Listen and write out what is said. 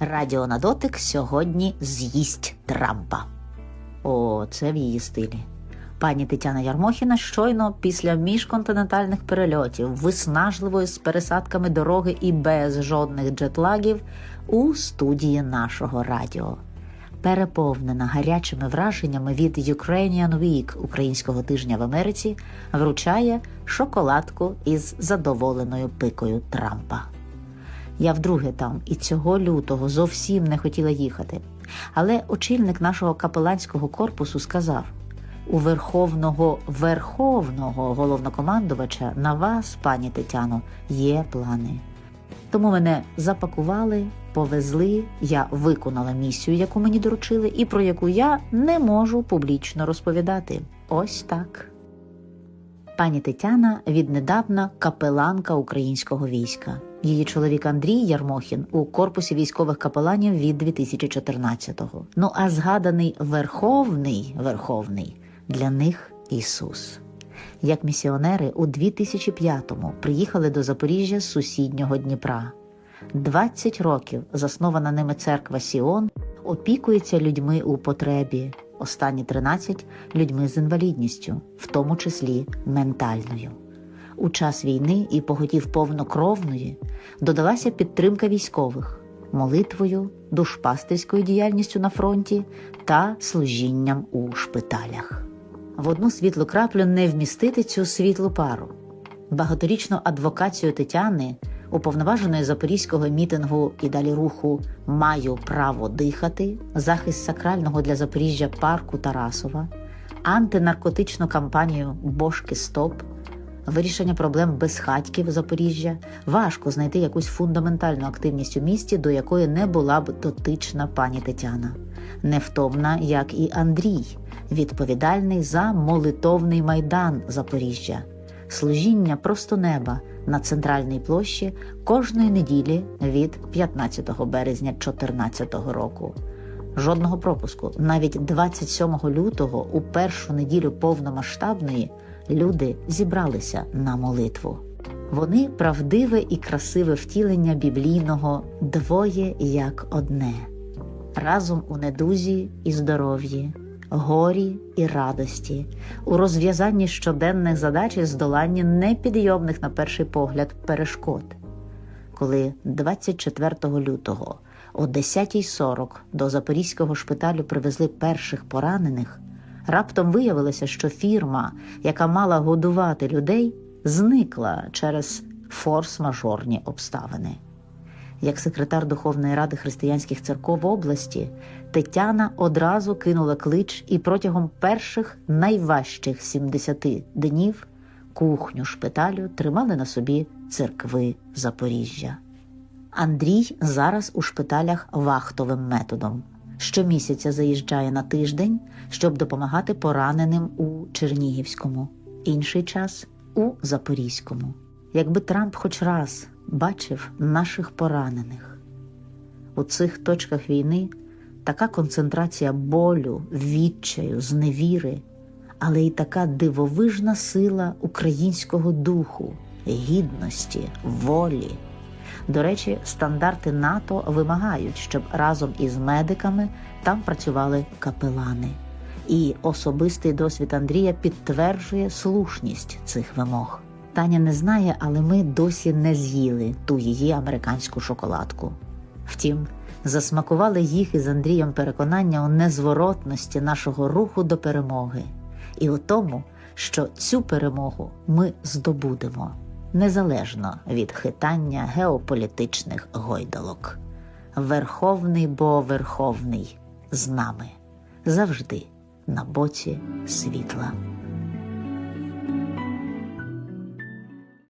Радіо на дотик сьогодні з'їсть Трампа. О, це в її стилі. Пані Тетяна Ярмохіна щойно після міжконтинентальних перельотів, виснажливої з пересадками дороги і без жодних джетлагів у студії нашого радіо. Переповнена гарячими враженнями від Ukrainian Week українського тижня в Америці, вручає шоколадку із задоволеною пикою Трампа. Я вдруге там і цього лютого зовсім не хотіла їхати. Але очільник нашого капеланського корпусу сказав: у верховного верховного головнокомандувача на вас, пані Тетяно, є плани. Тому мене запакували, повезли, я виконала місію, яку мені доручили, і про яку я не можу публічно розповідати. Ось так. Пані Тетяна віднедавна капеланка українського війська. Її чоловік Андрій Ярмохін у корпусі військових капеланів від 2014-го. Ну а згаданий Верховний Верховний для них Ісус. Як місіонери у 2005-му приїхали до Запоріжжя з сусіднього Дніпра. 20 років заснована ними церква Сіон опікується людьми у потребі, останні 13 – людьми з інвалідністю, в тому числі ментальною. У час війни і поготів повнокровної додалася підтримка військових молитвою, душпастерською діяльністю на фронті та служінням у шпиталях. В одну світлу краплю не вмістити цю світлу пару. Багаторічну адвокацію Тетяни, уповноваженої запорізького мітингу і далі руху Маю право дихати, захист сакрального для Запоріжжя парку Тарасова, антинаркотичну кампанію Бошки Стоп, вирішення проблем безхатьків Запоріжжя, важко знайти якусь фундаментальну активність у місті, до якої не була б дотична пані Тетяна, невтомна, як і Андрій, відповідальний за молитовний майдан Запоріжжя, служіння просто неба на центральній площі кожної неділі від 15 березня 2014 року. Жодного пропуску. Навіть 27 лютого, у першу неділю повномасштабної, люди зібралися на молитву. Вони правдиве і красиве втілення біблійного двоє як одне, разом у недузі і здоров'ї, горі і радості, у розв'язанні щоденних задач і здоланні непідйомних на перший погляд перешкод. Коли 24 лютого о 10.40 до Запорізького шпиталю привезли перших поранених, раптом виявилося, що фірма, яка мала годувати людей, зникла через форс-мажорні обставини. Як секретар Духовної ради християнських церков області, Тетяна одразу кинула клич і протягом перших найважчих 70 днів кухню шпиталю тримали на собі церкви Запоріжжя. Андрій зараз у шпиталях вахтовим методом. Щомісяця заїжджає на тиждень, щоб допомагати пораненим у Чернігівському, інший час у Запорізькому. Якби Трамп хоч раз бачив наших поранених у цих точках війни така концентрація болю, відчаю, зневіри, але й така дивовижна сила українського духу, гідності, волі. До речі, стандарти НАТО вимагають, щоб разом із медиками там працювали капелани. І особистий досвід Андрія підтверджує слушність цих вимог. Таня не знає, але ми досі не з'їли ту її американську шоколадку. Втім, засмакували їх із Андрієм переконання у незворотності нашого руху до перемоги і у тому, що цю перемогу ми здобудемо незалежно від хитання геополітичних гойдалок. Верховний бо Верховний з нами завжди на боці світла.